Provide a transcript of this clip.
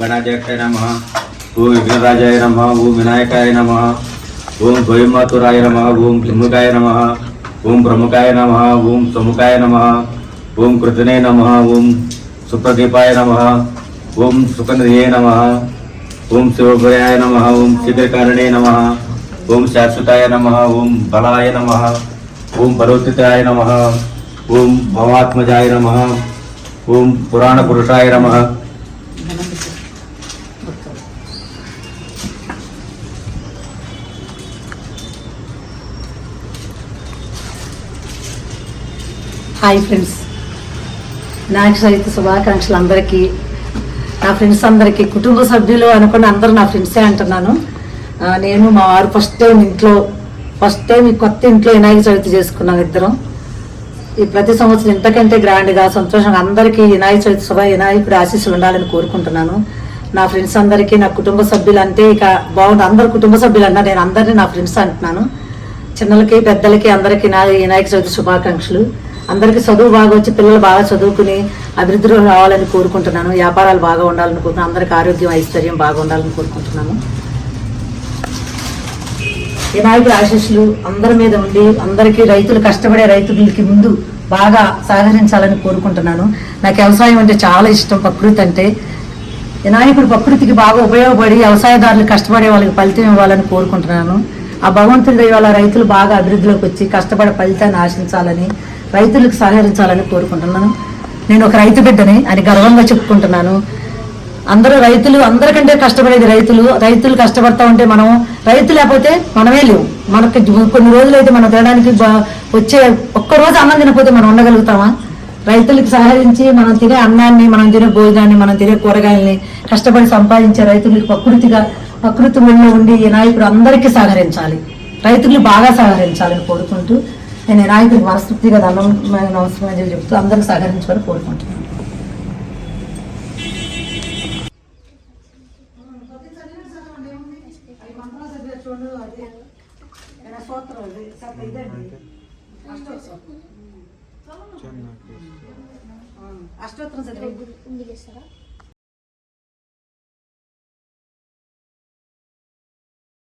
गणाध्यक्षाय नम ओम विघ्नराजाय नम ओम विनायकाय नम ओम स्वयंमातुराय नम ओम त्रिमुखाय नम ओम प्रमुखाय नम ओम समुखाय नम ओम कृतने नम ओम सुप्रदीपाय नम ओम सुकंदये नम ओम शिवभयाय नम ओम शिवकारणे नम ओम शाश्वताय नम ओम बलाय नम ओम बलोत्थिताय नम ओम भवात्मजाय नम ओम पुराणपुरुषाय नमः hi friends నాకు చవితి శుభాకాంక్షలు అందరికీ నా ఫ్రెండ్స్ అందరికీ కుటుంబ సభ్యులు అనుకుని అందరూ నా ఫ్రెండ్సే అంటున్నాను. నేను మా వారు ఫస్ట్ టైం ఇంట్లో ఫస్ట్ టైం ఈ కొత్త ఇంట్లో వినాయక చవితి చేసుకున్నాం ఇద్దరం. ఈ ప్రతి సంవత్సరం ఇంతకంటే గ్రాండ్గా సంతోషంగా అందరికీ వినాయక చవితి శుభ వినాయకుడి ఆశీస్సులు ఉండాలని కోరుకుంటున్నాను. నా ఫ్రెండ్స్ అందరికీ నా కుటుంబ సభ్యులు అంటే ఇక బాగుంది. అందరు కుటుంబ సభ్యులు అన్నా నేను అందరినీ నా ఫ్రెండ్స్ అంటున్నాను. చిన్నలకి పెద్దలకి అందరికీ నా వినాయక చవితి శుభాకాంక్షలు. అందరికీ చదువు బాగా వచ్చి పిల్లలు బాగా చదువుకుని అభివృద్ధిలో రావాలని కోరుకుంటున్నాను. వ్యాపారాలు బాగా ఉండాలని కోరుకున్నాను అందరికీ ఆరోగ్యం ఐశ్వర్యం బాగా ఉండాలని కోరుకుంటున్నాను. వినాయకుడి ఆశీస్సులు అందరి మీద ఉండి అందరికీ రైతులు కష్టపడే రైతులకి ముందు బాగా సహకరించాలని కోరుకుంటున్నాను. నాకు వ్యవసాయం అంటే చాలా ఇష్టం ప్రకృతి అంటే. వినాయకుడు ప్రకృతికి బాగా ఉపయోగపడి వ్యవసాయదారులు కష్టపడే వాళ్ళకి ఫలితం ఇవ్వాలని కోరుకుంటున్నాను. ఆ భగవంతుడి దయ రైతులు బాగా అభివృద్ధిలోకి వచ్చి కష్టపడే ఫలితాన్ని ఆశించాలని రైతులకు సహకరించాలని కోరుకుంటున్నాను. నేను ఒక రైతు బిడ్డని అని గర్వంగా చెప్పుకుంటున్నాను. అందరూ రైతులు అందరికంటే కష్టపడేది రైతులు. రైతులు కష్టపడతా ఉంటే మనం రైతు లేకపోతే మనమే లేవు. మనకి కొన్ని రోజులు అయితే మనం తినడానికి వచ్చే ఒక్క రోజు అన్నం తినకపోతే మనం ఉండగలుగుతామా? రైతులకు సహకరించి మనం తినే అన్నాన్ని మనం తినే భోజనాన్ని మనం తినే కూరగాయల్ని కష్టపడి సంపాదించే రైతులకు ప్రకృతిగా ప్రకృతి ఒళ్ళో ఉండి ఈ నాయకుడు అందరికీ సహకరించాలి. రైతులు బాగా సహకరించాలని కోరుకుంటూ నేను ఈ నాయకుడికి మనస్ఫూర్తిగా దండం నమస్కారం చెప్తూ అందరికి సహకరించాలని కోరుకుంటున్నాను. అష్టోత్తరం చదివి